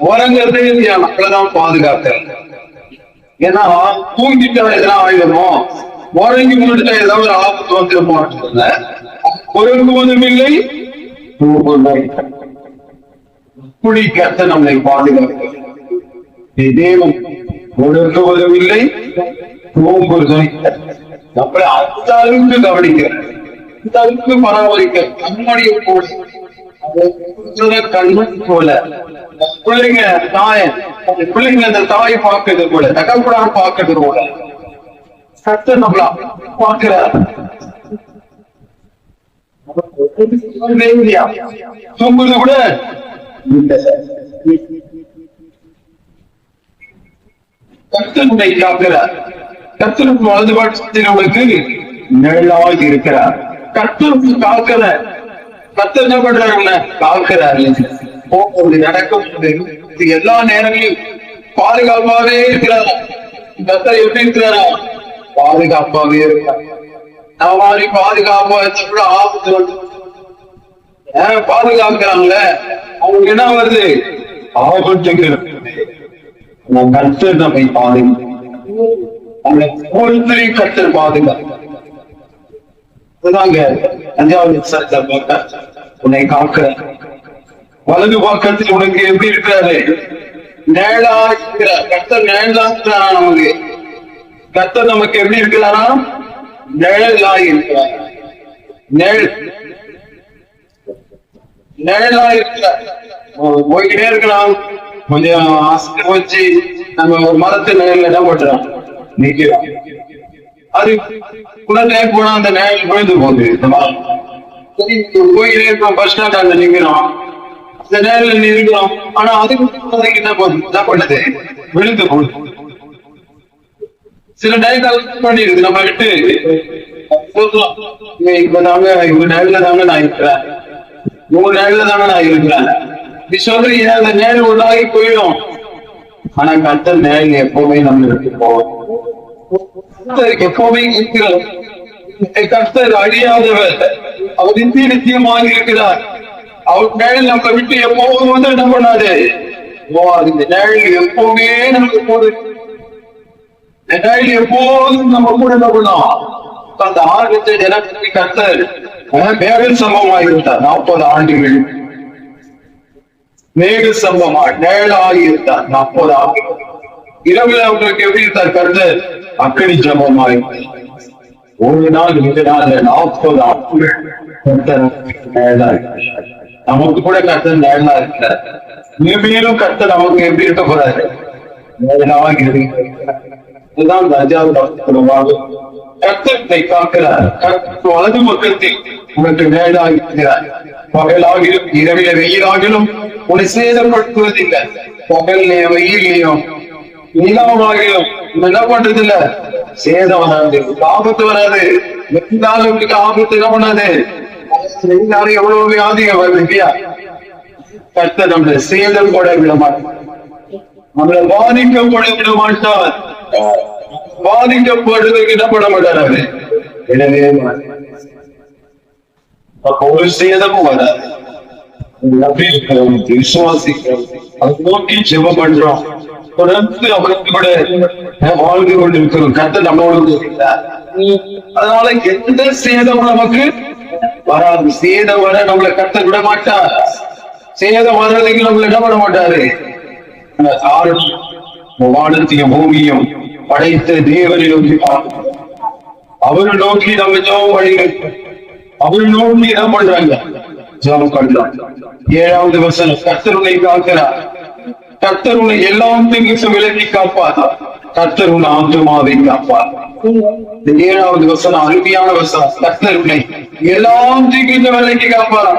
உறங்குறது நம்மளதான் ஏன்னா தூங்கிட்டா எதனா உறங்கி ஏதாவது உறங்குவதும் இல்லை குடி நம்மளை பாதுகாக்க. தேவன் உணர்த்துவதும் இல்லை தூங்குவதும் நம்மளை அந்த அளவுக்கு கவனிக்கிறேன் இந்த அளவுக்கு பராமரிக்க நம்முடைய போல. பிள்ளைங்க தாய பிள்ளைங்க அந்த தாயை பார்க்கறது போல தகப்படாம பார்க்கறது போல. சத்த நம்மளா பார்க்கிற தூங்குறது கூட இல்லை. காக்கிறார் கர்த்தனுக்கு வலது பாட்டு நிழலாக இருக்கிறார். கத்தனுக்கு காக்கிற பத்து என்ன பண்றாருல்ல காக்கிறாரு நடக்கும் இது எல்லா நேரங்களிலும் பாதுகாப்பாவே இருக்கிறாரா. கர்த்தர் எப்படி இருக்கிறாரா? பாதுகாப்பாவே இருக்கிறார். நான் மாதிரி பாதுகாப்பா கூட ஆபத்து வந்து ஏன் பாதுகாக்கிறாங்களே? அவங்களுக்கு என்ன வருது? ஆபத்துக்கு நம்ம கர்த்தர் நம்மை பாதுகாப்பு ஒவ்வொருத்தரையும் கர்த்தர் பாதுகாப்பு அஞ்சாவது சட்டத்தை பார்க்க உன்னை காக்க. வலது பக்கத்தில் உனக்கு எப்படி இருக்கிறாரு நேழா இருக்கிற கர்த்தர் நேழா இருக்கிறாரா நமக்கு கர்த்தர் நமக்கு எப்படி இருக்கிறாரா நிழலா இருக்கிறார் நிழல் நிழலா இருக்கிறார் போய்கிட்டே இருக்கலாம். கொஞ்சம் ஆசை வச்சு நம்ம ஒரு மரத்து நிழல்ல என்ன பண்றோம் நிக்கிறோம் அது குளத்திலே போனா அந்த நேரம் விழுந்து போகுது. இந்த இருக்கோம் பஸ் ஸ்டாண்ட் அந்த நிக்கிறோம் அந்த நேரில் நிற்கிறோம். ஆனா அதுக்கு குழந்தைக்கு என்ன பண்ணுது என்ன பண்ணுது? விழுந்து போகுது. சில நேரங்கள் பண்ணிருக்கு நம்ம விட்டு சொல்லலாம், இப்ப தாங்க இவங்க நேரில் தாங்க நான் இருக்கிறேன். உங்க நேரில் தாங்க நான் இருக்கிறேன். நீ சொல்றீங்க அந்த நேரில் உள்ளாகி போயிடும். ஆனா கட்ட நேரில் எப்பவுமே நம்மளுக்கு போவோம் கர்த்தர் எப்பவுமே இருக்கிறார் கர்த்தர் அழியாதவர். அவர் நித்திய நித்தியமாக இருக்கிறார். அவர் மேல் நம்ம விட்டு எப்போதும் வந்து என்ன பண்ணாரு ஓ இந்த நேரில் எப்பவுமே நமக்கு போது இந்த ரெண்டாயிரத்தி எப்போதும் நம்ம கூட என்ன பண்ணோம் அந்த ஆர்வத்தை ஜனத்துக்கு கர்த்தர் மேக சம்பவமாக இருந்தார் நாற்பது ஆண்டுகள் மேக சம்பவமா நேழாகி இருந்தார் நாற்பது ஆண்டுகள். இரவில் அவங்களுக்கு எப்படி சார் கருத்து அக்கடி ஜபமாய். ஒரு நாள் இரண்டு நாள் நாற்பது ஆண்டுகள் நமக்கு கூட கர்த்தர் நேரலா இருக்கிறார். மேலும் கர்த்தர் நமக்கு எப்படி இருக்க போறாரு? நேழாக இதுதான் இந்த அஞ்சாவது கர்த்தத்தை காக்கிறார் கர்த்தர் வலது பக்கத்தில் உனக்கு நேராக இருக்கிறார். பகலாகிலும் இரவில வெயிலாகிலும் உன்னை சேதப்படுத்துவதில்லை. பகல்லையும் வெயிலையும் நிலமாகிலும் என்ன பண்றது இல்ல சேதம் வராது ஆபத்து வராது. இருந்தாலும் உங்களுக்கு ஆபத்து என்ன பண்ணாது எல்லாரும் எவ்வளவு வியாதிங்க வருது இல்லையா? கர்த்தர் நம்மளை சேதம் கூட விட மாட்டார் பாதிக்க கூட விட மாட்டார் பாதிக்கப்படுவதற்கு என்ன பண்ண மாட்டார் அவரு எனவே அப்போ ஒரு சேதமும் வராது. நம்பி விசுவாசிக்கிறோம் அதை நோக்கி ஜெபம் பண்றோம். தொடர்ந்து அவருக்கு கூட வாழ்ந்து கொண்டிருக்கிறோம். கத்த நம்மளோடு அதனால எந்த சேதம் நமக்கு வராது. சேதம் வர நம்மளை கத்த விட மாட்டார் சேதம் வர்றதுக்கு நம்மள என்ன பண்ண மாட்டாரு? ஆளும் வானத்தையும் பூமியும் படைத்த தேவனை நோக்கி பார்க்கணும். அவரை நோக்கி நம்ம ஜோம் வழிகள். அவரை நோக்கி என்ன பண்றாங்க? ஜோம் பண்றாங்க ஏழாவது வசனம் கர்த்தர் காக்கிறார் கர்த்தர் உன்னை எல்லாம் தீங்கு விலகி காப்பார். கர்த்தர் உன் ஆத்மாவை காப்பார். ஏழாவது வசனம் அருமையான வசனம். கர்த்தர் உன்னை எல்லாம் தீங்கு விலகி காப்பாரா.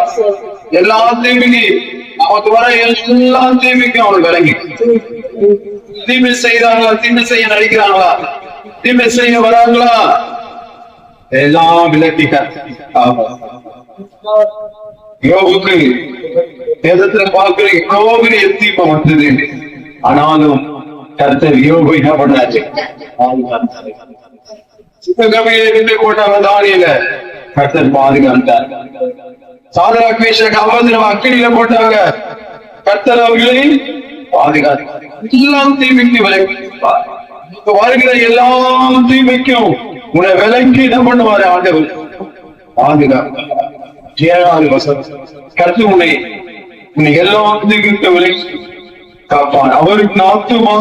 எல்லா தீமைக்கு அவனுக்கு வர எல்லா தீமைக்கும் அவன் விலகி தீமை செய்யறாங்களா தீமை செய்ய நடிக்கிறாங்களா தீமை செய்ய வராங்களா எல்லாம் விலக்கி யோகுக்கு வேதத்துல பார்க்கிற எவ்வளவு பெரிய தீமை வந்தது. ஆனாலும் கர்த்தர் யோகு என்ன பண்ணாச்சு சிவகமையில போட்டாங்க தானியில கர்த்தர் பாதுகாத்தார். சாதனா பேச அக்கினியில போட்டாங்க. கர்த்தர் அவர்களை எல்லாம் தீமைக்கு வருகிற தீமைக்கும் உன்னை விலக்கி என்ன பண்ணுவாரு ஆண்டவர். பாதுகாப்பு ஏழாவது வசனம் கருத்து உன்னை உன்னை எல்லா தீமைக்கும் விலக்கி காப்பான் அவருக்கு நாத்துமா